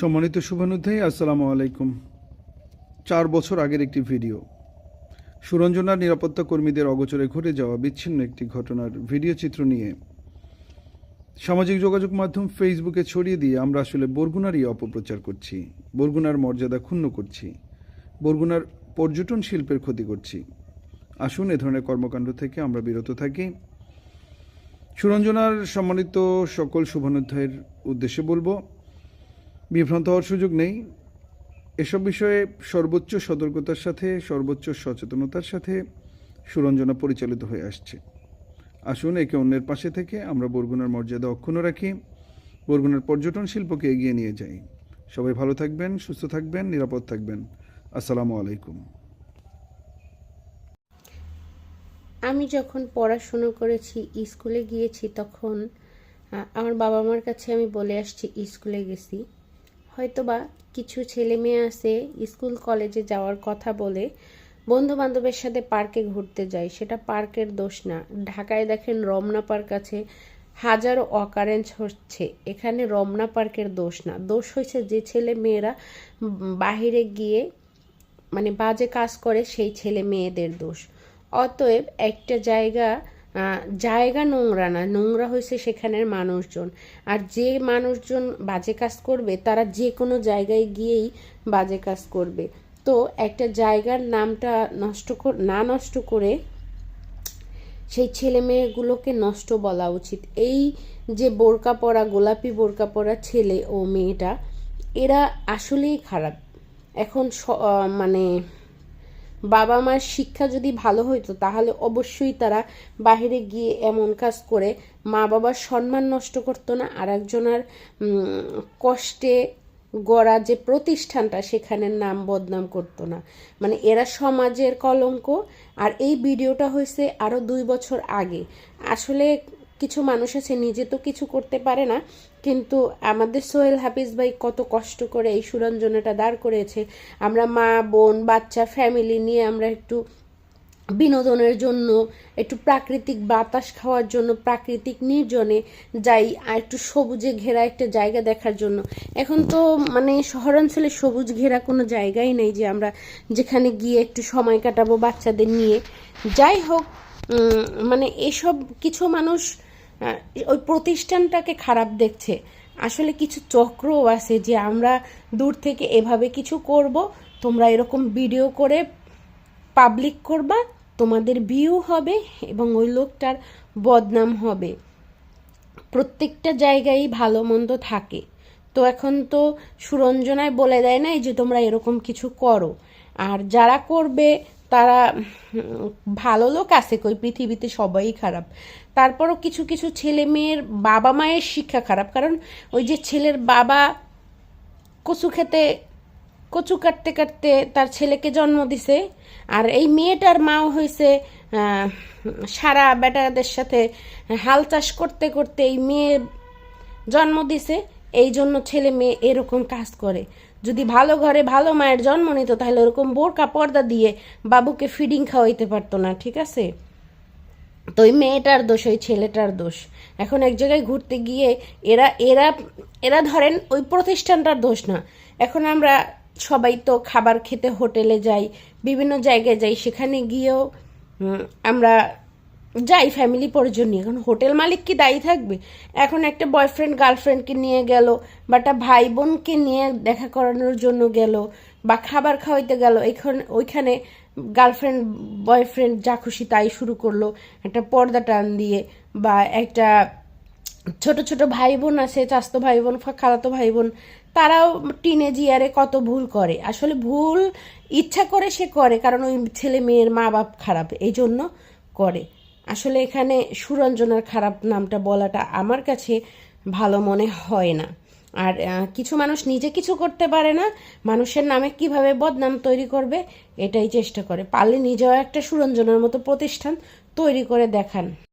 সম্মানিত শুভানুধ্যায়ী, আসসালামু আলাইকুম। চার বছর আগের একটি ভিডিও। সুরঞ্জনার নিরাপত্তা কর্মীদের অগোচরে ঘটে যাওয়া বিচ্ছিন্ন একটি ঘটনার ভিডিও চিত্র নিয়ে সামাজিক যোগাযোগ মাধ্যম ফেসবুকে ছড়িয়ে দিয়ে আমরা আসলে বরগুনারই অপপ্রচার করছি, বরগুনার মর্যাদা ক্ষুণ্ণ করছি, বরগুনার পর্যটন শিল্পের ক্ষতি করছি। আসুন এ ধরনের কর্মকাণ্ড থেকে আমরা বিরত থাকি। সুরঞ্জনার সম্মানিত সকল শুভানুধ্যায়ের উদ্দেশ্যে বলব বিভ্রান্ত হওয়ার সুযোগ নেই। এসব বিষয়ে সর্বোচ্চ সতর্কতার সাথে, সর্বোচ্চ সচেতনতার সাথে সুরঞ্জনা পরিচালিত হয়ে আসছে। আসুন একে অন্যের পাশে থেকে আমরা বরগুনার মর্যাদা অক্ষুণ্ণ রাখি। বরগুনার পর্যটন শিল্পকে এগিয়ে নিয়ে যাই। সবাই ভালো থাকবেন, সুস্থ থাকবেন, নিরাপদ থাকবেন। আসসালামু আলাইকুম। আমি যখন পড়াশুনো করেছি, স্কুলে গিয়েছি, তখন আমার বাবা মার কাছে আমি বলে আসছি, স্কুলে গেছি। হয়তোবা কিছু ছেলে মেয়ে আছে স্কুল, কলেজে যাওয়ার কথা বলে বন্ধু বান্ধবের সাথে পার্কে ঘুরতে যায়। সেটা পার্কের দোষ না। ঢাকায় দেখেন রমনা পার্ক আছে, হাজারো অকারেন্স হচ্ছে। এখানে রমনা পার্কের দোষ না। দোষ হয়েছে যে ছেলে মেয়েরা বাহিরে গিয়ে মানে বাজে কাজ করে, সেই ছেলে মেয়েদের দোষ। অতএব একটা জায়গা জায়গা নোংরা না, নোংরা হয়েছে সেখানের মানুষজন। আর যে মানুষজন বাজে কাজ করবে, তারা যে কোনো জায়গায় গিয়েই বাজে কাজ করবে। তো একটা জায়গার নামটা নষ্ট না নষ্ট করে সেই ছেলে মেয়েগুলোকে নষ্ট বলা উচিত। এই যে বোরকা পরা, গোলাপি বোরকা পরা ছেলে ও মেয়েটা, এরা আসলেই খারাপ। এখন মানে বাবা মার শিক্ষা যদি ভালো হইতো, তাহলে অবশ্যই তারা বাইরে গিয়ে এমন কাজ করে মা বাবার সম্মান নষ্ট করতো না। আর একজনের কষ্টে গড়া যে প্রতিষ্ঠানটা, সেখানের নাম বদনাম করতো না। মানে এরা সমাজের কলঙ্ক। আর এই ভিডিওটা হয়েছে আরও দুই বছর আগে। আসলে কিছু মানুষ আছে, নিজে তো কিছু করতে পারে না, কিন্তু আমাদের সোহেল হাফিজ ভাই কত কষ্ট করে এই সুরঞ্জনাটা দাঁড় করেছে আমরা মা, বোন, বাচ্চা ফ্যামিলি নিয়ে আমরা একটু বিনোদনের জন্য, একটু প্রাকৃতিক বাতাস খাওয়ার জন্য, প্রাকৃতিক নির্জনে যাই আর একটু সবুজে ঘেরা একটা জায়গা দেখার জন্য। এখন তো মানে শহরাঞ্চলে সবুজ ঘেরা কোনো জায়গাই নেই যে আমরা যেখানে গিয়ে একটু সময় কাটাবো বাচ্চাদের নিয়ে। যাই হোক মানে এসব কিছু মানুষ ওই প্রতিষ্ঠানটাকে খারাপ দেখছে। আসলে কিছু চক্রও আছে যে আমরা দূর থেকে এভাবে কিছু করব, তোমরা এরকম ভিডিও করে পাবলিক করবা, তোমাদের ভিউ হবে এবং ওই লোকটার বদনাম হবে। প্রত্যেকটা জায়গায় ভালো মন্দ থাকে। তো এখন তো সুরঞ্জনায় বলে দেয় নাই যে তোমরা এরকম কিছু করো। আর যারা করবে তারা, ভালো লোক আছে কই, পৃথিবীতে সবাই খারাপ। তারপরও কিছু কিছু ছেলে মেয়ের বাবা মায়ের শিক্ষা খারাপ। কারণ ওই যে ছেলের বাবা কচু খেতে, কচু কাটতে কাটতে তার ছেলেকে জন্ম দিছে, আর এই মেয়েটার মাও হয়েছে সারা বেটাদের সাথে হাল চাষ করতে করতে এই মেয়ে জন্ম দিছে। এই জন্য ছেলে মেয়ে এরকম কাজ করে। যদি ভালো ঘরে ভালো মায়ের জন্ম নিত, তাহলে ওরকম বোরকা পর্দা দিয়ে বাবুকে ফিডিং খাওয়াইতে পারতো না, ঠিক আছে? তো ওই মেয়েটার দোষ ওই ছেলেটার দোষ। এখন এক জায়গায় ঘুরতে গিয়ে এরা এরা এরা ধরেন ওই প্রতিষ্ঠানটার দোষ না। এখন আমরা সবাই তো খাবার খেতে হোটেলে যাই, বিভিন্ন জায়গায় যাই, সেখানে গিয়েও আমরা যাই ফ্যামিলি পরিজন নিয়ে। এখন হোটেল মালিক কি দায়ী থাকবে? এখন একটা বয়ফ্রেন্ড গার্লফ্রেন্ডকে নিয়ে গেল, বা একটা ভাই বোনকে নিয়ে দেখা করানোর জন্য গেল, বা খাবার খাওয়াইতে গেল, এইখানে ওইখানে গার্লফ্রেন্ড বয়ফ্রেন্ড যা খুশি তাই শুরু করল। একটা পর্দা টান দিয়ে, বা একটা ছোট ছোট ভাই বোন আছে, চাস্তো ভাই বোন খালাতো ভাই বোন তারাও টিনেজ ইয়ারে কত ভুল করে। আসলে ভুল ইচ্ছা করে সে করে, কারণ ওই ছেলে মেয়ের মা বাপ খারাপ এই জন্য করে। আসলে এখানে সুরঞ্জনার খারাপ নামটা বলাটা আমার কাছে ভালো মনে হয় না। আর কিছু মানুষ নিজে কিছু করতে পারে না, মানুষের নামে কীভাবে বদনাম তৈরি করবে, এটাই চেষ্টা করে। পারলে নিজেও একটা সুরঞ্জনার মতো প্রতিষ্ঠান তৈরি করে দেখান।